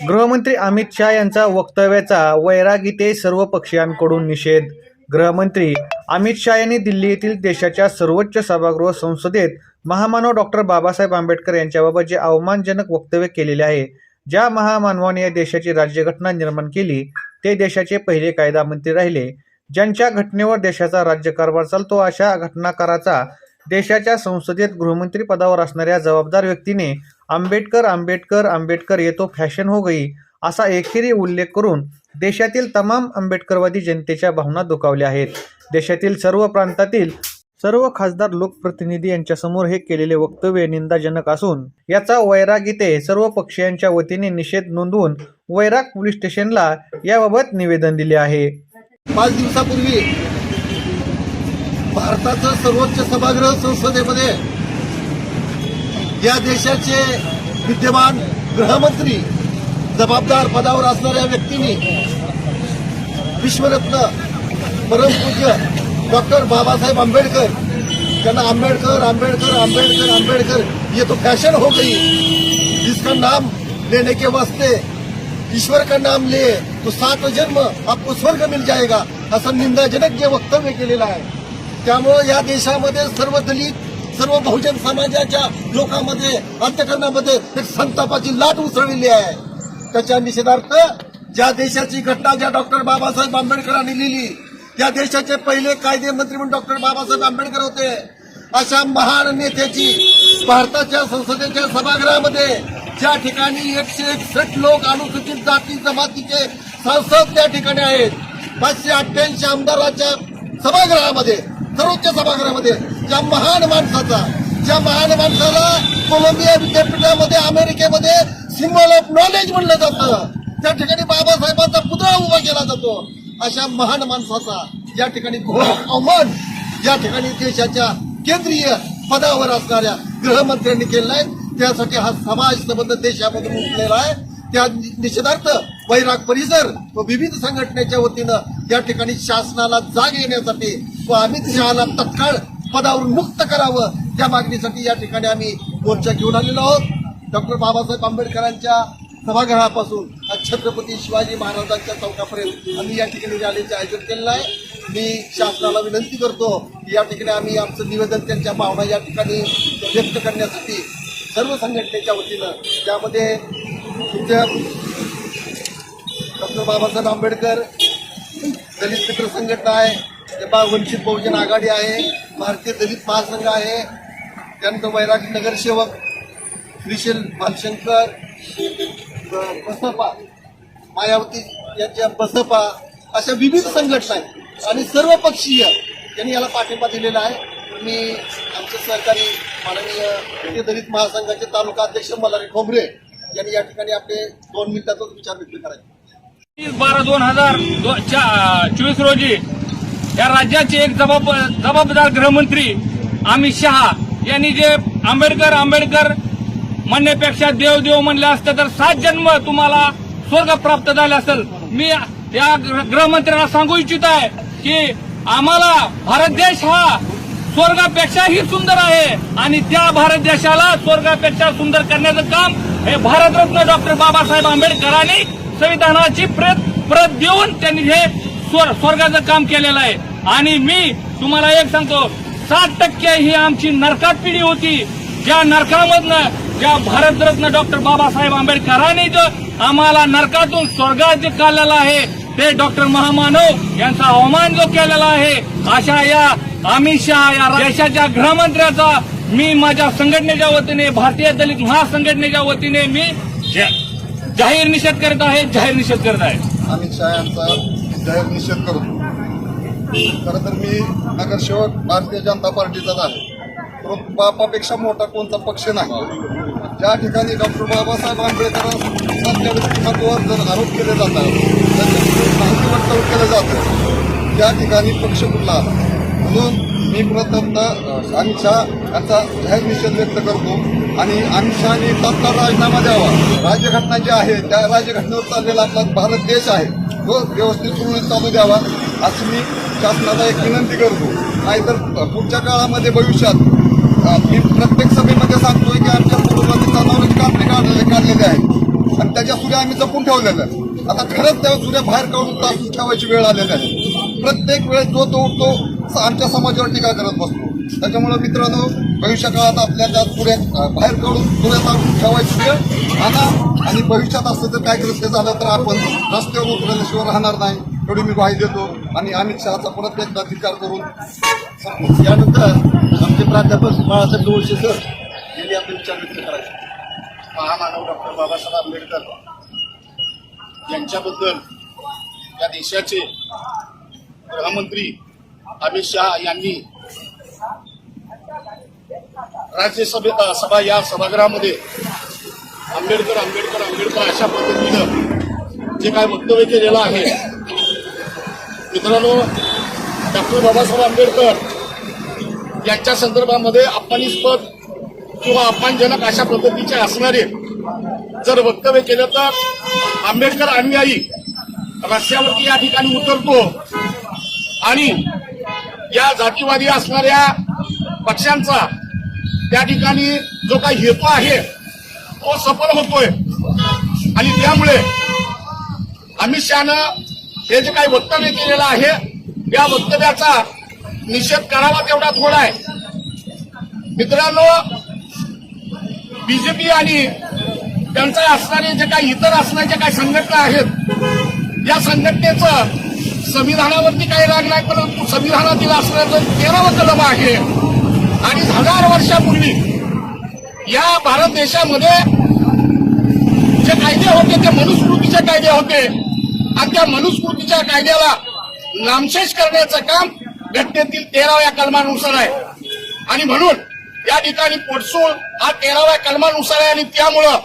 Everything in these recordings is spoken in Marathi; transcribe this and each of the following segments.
गृहमंत्री अमित शहा यांचा वक्तव्याचा वैरागीते सर्व पक्षीयांकडून निषेध. गृहमंत्री अमित शहा यांनी दिल्ली येथील देशाच्या सर्वोच्च सभागृह संसदेत महामानव डॉक्टर बाबासाहेब आंबेडकर यांच्याबाबत जे अवमानजनक वक्तव्य केलेले आहे ज्या महामानवाने या देशाची राज्यघटना निर्माण केली ते देशाचे पहिले कायदा मंत्री राहिले. ज्यांच्या घटनेवर देशाचा राज्यकारभार चालतो अशा घटनाकाराचा देशाच्या संसदेत गृहमंत्री पदावर असणाऱ्या जबाबदार व्यक्तीने आंबेडकर आंबेडकर आंबेडकर येतो फॅशन हो गई असा एकेरी उल्लेख करून देशातील तमाम आंबेडकरवादी जनतेच्या भावना दुखावल्या आहेत. देशातील सर्व प्रांतातील सर्व खासदार लोकप्रतिनिधी यांच्यासमोर हे केलेले वक्तव्य निंदाजनक असून याचा वैराग इथे सर्व पक्षीयांच्या वतीने निषेध नोंदवून वैराग पोलीस स्टेशनला याबाबत निवेदन दिले आहे. पाच दिवसापूर्वी भारताचं सर्वोच्च सभागृह संसदेमध्ये या देशाचे विद्यमान गृहमंत्री जबाबदार पदावर असणाऱ्या व्यक्तींनी विश्वरत्न परमपूज्य डॉक्टर बाबासाहेब आंबेडकर त्यांना आंबेडकर आंबेडकर आंबेडकर आंबेडकर ये तो फैशन हो गई. जिसका नाम लेने के वास्ते ईश्वर का नाम ले तो सात जन्म आपको स्वर्ग मिल जाएगा असं निंदाजनक जे वक्तव्य केलेलं आहे. त्यामुळं या देशामध्ये सर्व दलित सर्व बहुजन समाजाच्या लोकांमध्ये अंतकरणामध्ये एक संतापाची लाट उसळलेली आहे. त्याच्या निषेधार्थ ज्या देशाची घटना ज्या डॉक्टर बाबासाहेब आंबेडकरांनी लिहिली त्या देशाचे पहिले कायदे मंत्री म्हणून डॉक्टर बाबासाहेब आंबेडकर होते. अशा महान नेत्याची भारताच्या संसदेच्या सभागृहामध्ये ज्या ठिकाणी एकशे एकसष्ट लोक अनुसूचित जाती जमातीचे संसद त्या ठिकाणी आहेत. पाचशे अठ्ठ्याऐंशी आमदाराच्या सभागृहामध्ये सर्वोच्च सभागृहामध्ये ज्या महान माणसाचा ज्या महान माणसाला कोलंबिया विद्यापीठामध्ये अमेरिकेमध्ये सिम्बॉल ऑफ नॉलेज म्हणलं जातं. त्या ठिकाणी बाबासाहेबांचा पुतळा उभा केला जातो. अशा महान माणसाचा या ठिकाणी घोर अवमान या ठिकाणी देशाच्या केंद्रीय पदावर असणाऱ्या गृहमंत्र्यांनी केलेला आहे. त्यासाठी हा समाज संबंध देशामधून उठलेला आहे. त्या निषेधार्थ वैराग परिसर व विविध संघटनेच्या वतीनं या ठिकाणी शासनाला जाग येण्यासाठी व अमित शहाला तत्काळ पदावरून मुक्त करावं त्या मागणीसाठी या ठिकाणी आम्ही मोर्चा घेऊन आलेलो आहोत. डॉक्टर बाबासाहेब आंबेडकरांच्या सभागृहापासून आज छत्रपती शिवाजी महाराजांच्या चौकापर्यंत आम्ही या ठिकाणी रॅलीचं आयोजन केलेलं आहे. मी शासनाला विनंती करतो की या ठिकाणी आम्ही आमचं निवेदन त्यांच्या भावना या ठिकाणी व्यक्त करण्यासाठी सर्व संघटनेच्या वतीनं त्यामध्ये तुमच्या डॉक्टर बाबासाहेब आंबेडकर दलित मित्र संघटना आहे तेव्हा वंचित बहुजन आघाडी आहे भारतीय दलित महासंघ आहे त्यानंतर वैराग नगरसेवक श्रीशील भालशंकर बसपा मायावती यांच्या बसपा अशा विविध संघटना आहेत. आणि सर्व पक्षीय यांनी याला पाठिंबा दिलेला आहे. मी आमचे सहकारी माननीय दलित महासंघाचे तालुका अध्यक्ष मल्हारी ठोंबरे यांनी या ठिकाणी आपले दोन मिनिटातच विचार व्यक्त करायचे. बारा दोन हजार दो- चोवीस रोजी या राज्याचे एक जबाब जबाबदार गृहमंत्री अमित शहा यांनी जे आंबेडकर आंबेडकर म्हणण्यापेक्षा देव देव म्हणले असते तर सात जन्म तुम्हाला स्वर्ग प्राप्त झाले असेल. मी या गृहमंत्र्यांना सांगू इच्छित आहे की आम्हाला भारत देश हा स्वर्गापेक्षाही सुंदर आहे आणि त्या भारत देशाला स्वर्गापेक्षा सुंदर करण्याचं काम हे भारतरत्न डॉक्टर बाबासाहेब आंबेडकरांनी संविधानाची प्रत प्रत देऊन त्यांनी हे स्वर स्वर्गाचं काम केलेलं आहे. आणि मी तुम्हाला एक सांगतो सात टक्के ही आमची नरकात पिढी होती. ज्या नरकामधनं ज्या भारतरत्न डॉक्टर बाबासाहेब आंबेडकरांनी जो आम्हाला नरकातून स्वर्गात जे काढलेलं आहे ते डॉक्टर महामानव यांचा अवमान जो केलेला आहे अशा या अमित शहा या देशाच्या गृहमंत्र्याचा मी माझ्या संघटनेच्या वतीने भारतीय दलित महासंघटनेच्या वतीने मी जा- जाहीर निषेध करत आहे जाहीर निषेध करत आहे. अमित शहा यांचा जाहीर निषेध करतो खरं तर मी नगरसेवक भारतीय जनता पार्टीचाच आहे. परंतु बापापेक्षा मोठा कोणता पक्ष नाही. ज्या ठिकाणी डॉक्टर बाबासाहेब आंबेडकरांच्या व्यक्तिमत्वावर जर आरोप केले जातात त्यांच्याविरुद्ध माहिती केलं जातं त्या ठिकाणी पक्ष कुठला आला? म्हणून मी प्रथमतः अमित शहा यांचा जाहीर निषेध व्यक्त करतो. आणि अमित शहानी तात्काळ राजीनामा द्यावा. राज्यघटना जी आहे त्या राज्यघटनेवर चाललेला आपला भारत देश आहे तो व्यवस्थित पूर्ण चालू द्यावा अशी मी शासनाला एक विनंती करतो. नाहीतर पुढच्या काळामध्ये भविष्यात मी प्रत्येक सभेमध्ये सांगतोय की आमच्या पूर्वजांनी जनावरांची कापणी काढलेले काढलेले आहे. आणि त्याच्या सुऱ्या आम्ही जपून ठेवलेल्या आता खरंच त्या सुऱ्या बाहेर काढून तासून ठेवायची वेळ आलेली आहे. प्रत्येक वेळेस जो तो उठतो आमच्या समाजावर टीका करत बसतो. त्याच्यामुळे मित्रांनो भविष्या काळात आपल्या त्या सुऱ्या बाहेर काढून सुऱ्या तासून ठेवायची आणा. आणि भविष्यात असं जर काय कृत्य झालं तर आपण रस्त्यावर उतरल्याशिवाय राहणार नाही. एवढी मी ग्वाही देतो. आणि अमित शहाचा परत एकदा अधिकार करून. यानंतर आमचे प्राध्यापक बाळासाहेब जोळशे सर यांनी आपले विचार व्यक्त करायचे. महामानव डॉक्टर बाबासाहेब आंबेडकर यांच्याबद्दल या देशाचे गृहमंत्री अमित शहा यांनी राज्यसभे सभा या सभागृहामध्ये आंबेडकर आंबेडकर आंबेडकर अशा पद्धतीनं जे काय वक्तव्य केलेलं आहे. मित्रांनो डॉक्टर बाबासाहेब आंबेडकर यांच्या संदर्भामध्ये अपमानिस्पद किंवा अपमानजनक अशा पद्धतीचे असणारे जर वक्तव्य केलं तर आंबेडकर अनुयायी रस्त्यावरती या ठिकाणी उतरतो आणि या जातीवादी असणाऱ्या पक्षांचा त्या ठिकाणी जो काही हेतू आहे तो सफल होतोय. आणि त्यामुळे अमित शहानं हे जे काही वक्तव्य केलेलं आहे या वक्तव्याचा निषेध करावा तेवढा थोडा आहे. मित्रांनो बीजेपी आणि त्यांचा असणारे जे काही इतर असणारे काही संघटना आहेत या संघटनेचं संविधानावरती काही राग नाही परंतु संविधानातील असणारं तेरावं कलम आहे आणि हजार वर्षापूर्वी या भारत देशामध्ये जे कायदे होते ते मनुस्मृतीचे कायदे होते. आणि त्या मनुस्मृतीच्या कायद्याला नामशेष करण्याचं काम घटनेतील तेराव्या कलमानुसार आहे. आणि म्हणून या ठिकाणी पोटसूळ हा तेराव्या कलमानुसार आहे. आणि त्यामुळं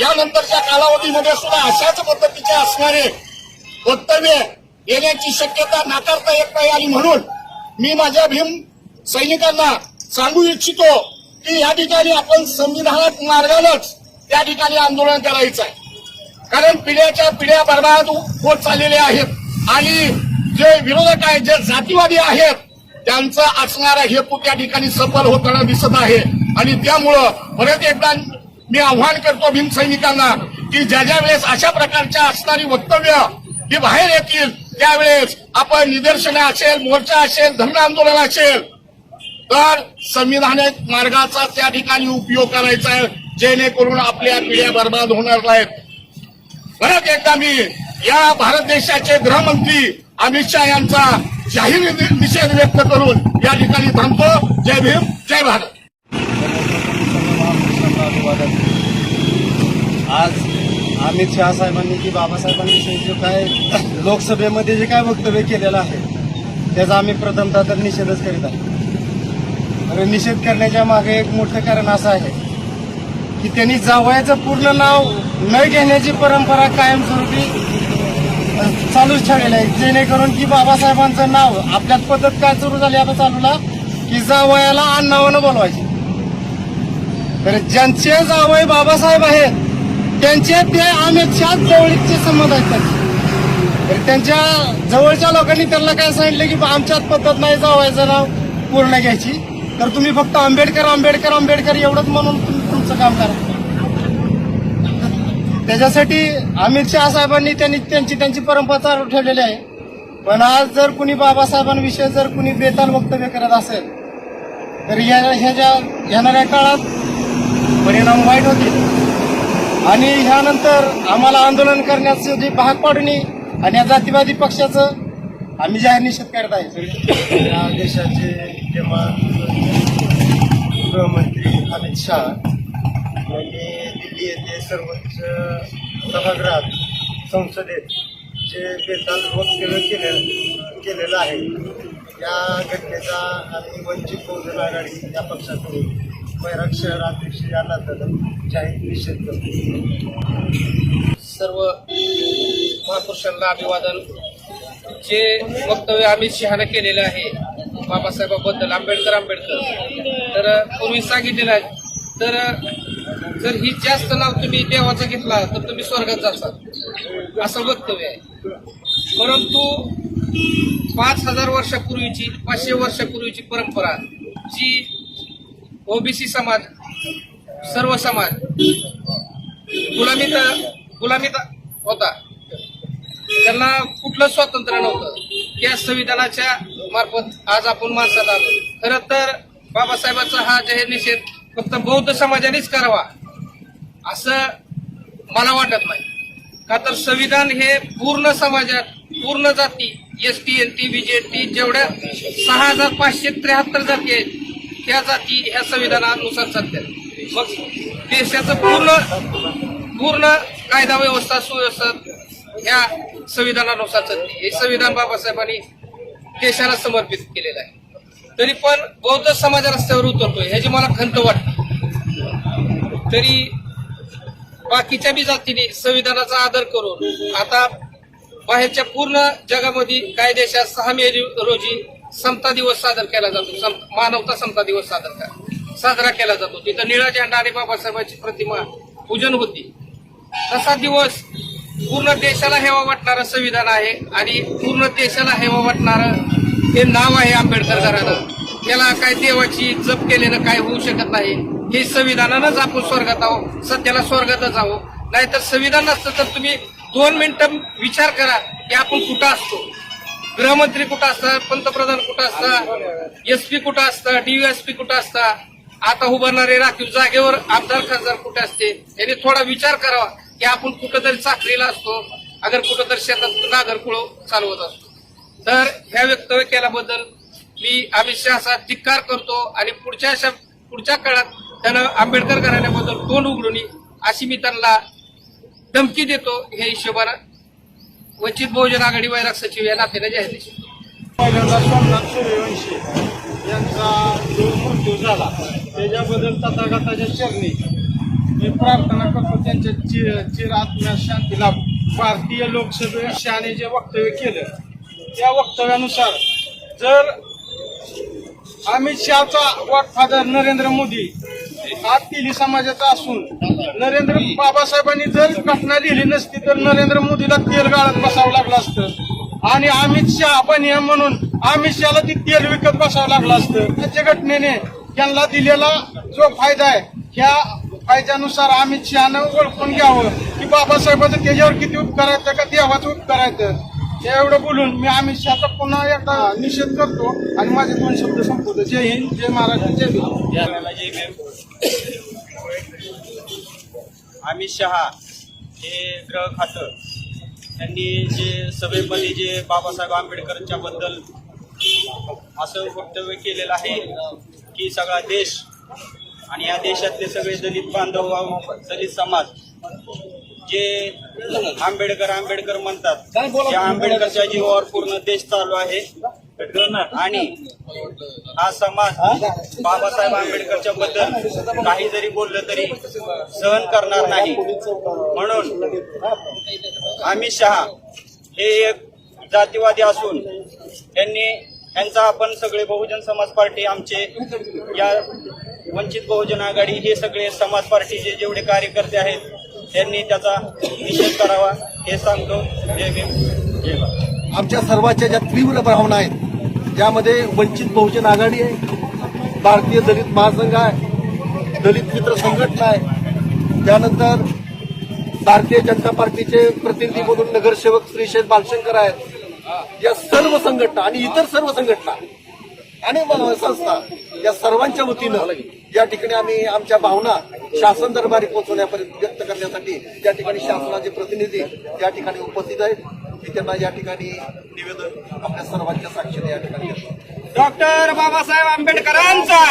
यानंतरच्या कालावधीमध्ये सुद्धा अशाच पद्धतीचे असणारे वक्तव्य येण्याची शक्यता नाकारता येत नाही. आणि म्हणून मी माझ्या भीम सैनिकांना सांगू इच्छितो की या ठिकाणी आपण संविधानात मार्गानच त्या ठिकाणी आंदोलन करायचं आहे. कारण पिढ्याच्या पिढ्या बर्बाद होत चाललेल्या आहेत. आणि जे विरोधक आहेत जे जातीवादी आहेत त्यांचा असणारा हेतू त्या ठिकाणी सफल होताना दिसत आहे. आणि त्यामुळं परत एकदा मी आव्हान करतो भीमसैनिकांना की ज्या ज्या वेळेस अशा प्रकारच्या असणारी वक्तव्य ही बाहेर येतील त्यावेळेस आपण निदर्शनं असेल मोर्चा असेल धरणं आंदोलन असेल तर संविधानिक मार्गाचा त्या ठिकाणी उपयोग करायचा आहे जेणेकरून आपल्या पिढ्या बर्बाद होणार नाहीत. परत एकदा मी या भारत देशाचे गृहमंत्री अमित शहा यांचा जाहीर निषेध व्यक्त करून या ठिकाणी थांबतो. जय भीम जय भारत. आज अमित शहा साहेबांनी की बाबासाहेबांविषयी जो काय लोकसभेमध्ये जे काय वक्तव्य केलेलं आहे त्याचा आम्ही प्रथमतः तर निषेधच करीत आहे निषेध करण्याच्या मागे एक मोठं कारण असं आहे की त्यांनी जावयाचं पूर्ण नाव न घेण्याची परंपरा कायमस्वरूपी चालूच ठेवलेली आहे. जेणेकरून की बाबासाहेबांचं नाव आपल्यात पद्धत काय सुरू झाली आता चालूला की जावयाला आण्णावानं बोलवायचे. तर ज्यांचे जावय बाबासाहेब आहेत त्यांचे ते अमित शहा जवळचे संबंध आहेत त्यांचे. तर त्यांच्या जवळच्या लोकांनी त्यांना काय सांगितलं की आमच्यात पद्धत नाही जावायचं नाव पूर्ण घ्यायची. तर तुम्ही फक्त आंबेडकर आंबेडकर आंबेडकर एवढंच म्हणून तुमचं काम करा. त्याच्यासाठी अमित शहा साहेबांनी त्यांनी त्यांची त्यांची परंपरा चालू ठेवलेली आहे. पण आज जर कुणी बाबासाहेबांविषयी जर कुणी बेताल वक्तव्य करत असेल तर या ह्याच्या येणाऱ्या काळात परिणाम वाईट होतील. आणि ह्यानंतर आम्हाला आंदोलन करण्याचं जे भाग पाडणे आणि या जातीवादी पक्षाचं आम्ही जाहीर निषेध करत आहे या देशाचे विद्यमान गृहमंत्री अमित शहा यांनी दिल्ली येथे सर्वोच्च सभागृहात संसदेत जे बेताल वक्तव्य केले केलेलं आहे या घटनेचा आम्ही वंचित बहुजन आघाडी या पक्षाकडून बैराग शहर अध्यक्ष या नात्यानं जाहीर निषेध करतो. सर्व महापुरुषांना अभिवादन. जे वक्तव्य अमित शहानं केलेलं आहे बाबासाहेबाबद्दल आंबेडकर आंबेडकर तर पूर्वी सांगितलेलं आहे. तर जर ही जास्त नाव तुम्ही देवाचं घेतला तर तुम्ही स्वर्गात जाचाल असं वक्तव्य आहे. परंतु पाच हजार वर्षापूर्वीची पाचशे वर्षापूर्वीची परंपरा जी ओबीसी समाज सर्व समाज गुलामीत गुलामीत होता. त्यांना कुठलं स्वातंत्र्य नव्हतं. या संविधानाच्या मार्फत आज आपण माणसात आलो. खरं तर बाबासाहेबांचा हा जाहीर निषेध फक्त बौद्ध समाजानेच करावा असं मला वाटत नाही. का तर संविधान हे पूर्ण समाजात पूर्ण जाती एस टी एन टी बीजेटी जेवढ्या सहा हजार पाचशे त्र्याहत्तर जाती आहेत त्या जाती ह्या संविधानानुसार चालतात मग देशाचं पूर्ण पूर्ण कायदा व्यवस्था सुव्यवस्था ह्या संविधानानुसार हे संविधान बाबासाहेबांनी देशाला समर्पित केलेलं आहे. तरी पण बौद्ध समाज रस्त्यावर उतरतोय ह्याची मला खंत वाटते. तरी बाकीच्या बी जातीने संविधानाचा आदर करून आता बाहेरच्या पूर्ण जगामध्ये काही देशात सहा मे रोजी समता दिवस सादर केला जातो. सम- मानवता समता दिवस सादर साजरा केला जातो. तिथं निळा झेंडा आणि बाबासाहेबांची प्रतिमा पूजन होती. तसा दिवस पूर्ण देशाला हेवा वाटणारं संविधान आहे आणि पूर्ण देशाला हेवा वाटणारं हे नाव आहे आंबेडकर घरानं त्याला काय देवाची जप केलेलं काय होऊ शकत नाही. हे संविधानानंच आपण स्वर्गात आहो सध्याला स्वर्गातच आहो नाहीतर संविधान नसतं तर तुम्ही दोन मिनिटं विचार करा की आपण कुठं असतो. गृहमंत्री कुठं असतात? पंतप्रधान कुठं असतात? एसपी कुठं असतं? डीएसपी कुठं असतात आता उभारणारे राखीव जागेवर आमदार खासदार कुठे असते यांनी थोडा विचार करावा. की आपण कुठंतरी चाकरीला असतो अगर कुठंतरी शेतात नागरकुळ चालवत असतो तर ह्या वक्तव्य केल्याबद्दल मी अमित शहाचा धिक्कार करतो आणि पुढच्या अशा पुढच्या काळात त्यानं आंबेडकर घराण्याबद्दल तोंड उघडून अशी मी त्यांना धमकी देतो हे हिशोबानं वंचित बहुजन आघाडी वैराग सचिव या नात्याने जाहीर केली. पहिल्यांदा सोमनाथ सूर्यवंशी यांचा जो मृत्यू झाला त्याच्याबद्दल तथागताच्या चरणी मी प्रार्थना करतो त्यांच्या चिर चिर आत्म्यास भारतीय लोकसभे शहाने जे वक्तव्य केलं त्या वक्तव्यानुसार जर अमित शहाचा वॉटफादर नरेंद्र मोदी हा तिली समाजाचा असून नरेंद्र बाबासाहेबांनी जर घटना लिहिली नसती तर नरेंद्र मोदीला तेल गाळत बसावं लागलं असतं. आणि अमित शहा पण म्हणून अमित शहाला ती तेल विकत बसावं लागलं असतं. त्याच्या घटनेने त्यांना दिलेला जो फायदा आहे ह्या फायद्यानुसार अमित शहानं ओळखून घ्यावं. की बाबासाहेबाचं त्याच्यावर किती उपकार आहेत का देवाचं उपकार आहेत. एवढं बोलून मी अमित शहाचा पुन्हा एकदा निषेध करतो आणि माझे दोन शब्द संपवतो. जय हिंद जय महाराष्ट्र जय भीम अमित शहा हे ग्रह खातं. त्यांनी जे सभेमध्ये जे बाबासाहेब आंबेडकरांच्या बद्दल असं वक्तव्य केलेलं आहे की सगळा देश आणि या देशातले सगळे दलित बांधव दलित समाज जे आंबेडकर आंबेडकर म्हणतात त्या आंबेडकरच्या जीवावर पूर्ण देश चालू आहे. आणि हा समाज बाबासाहेब आंबेडकरच्या बद्दल काही जरी बोललं तरी सहन करणार नाही. म्हणून अमित शहा हे एक जातीवादी असून त्यांनी यांचा आपण सगळे बहुजन समाज पार्टी आमचे या वंचित बहुजन आघाडी हे सगळे समाज पार्टीचे जेवढे कार्यकर्ते आहेत त्यांनी त्याचा निषेध करावा हे सांगतो. जय भीम. जय भारत. आमच्या सर्वांच्या ज्या तीव्र भावना आहेत ज्यामध्ये वंचित बहुजन आघाडी आहे भारतीय दलित महासंघ आहे दलित मित्र संघटना आहे त्यानंतर भारतीय जनता पार्टीचे प्रतिनिधी म्हणून नगरसेवक श्रीशेष बालशंकर आहेत. या सर्व संघटना आणि इतर सर्व संघटना आणि संस्था या सर्वांच्या वतीनं या ठिकाणी आम्ही आमच्या भावना शासन दरबारी पोहोचवण्यापर्यंत व्यक्त करण्यासाठी त्या ठिकाणी शासनाचे प्रतिनिधी या ठिकाणी उपस्थित आहेत. मी त्यांना या ठिकाणी निवेदन आपल्या सर्वांच्या साक्षीने या ठिकाणी डॉक्टर बाबासाहेब आंबेडकरांचा!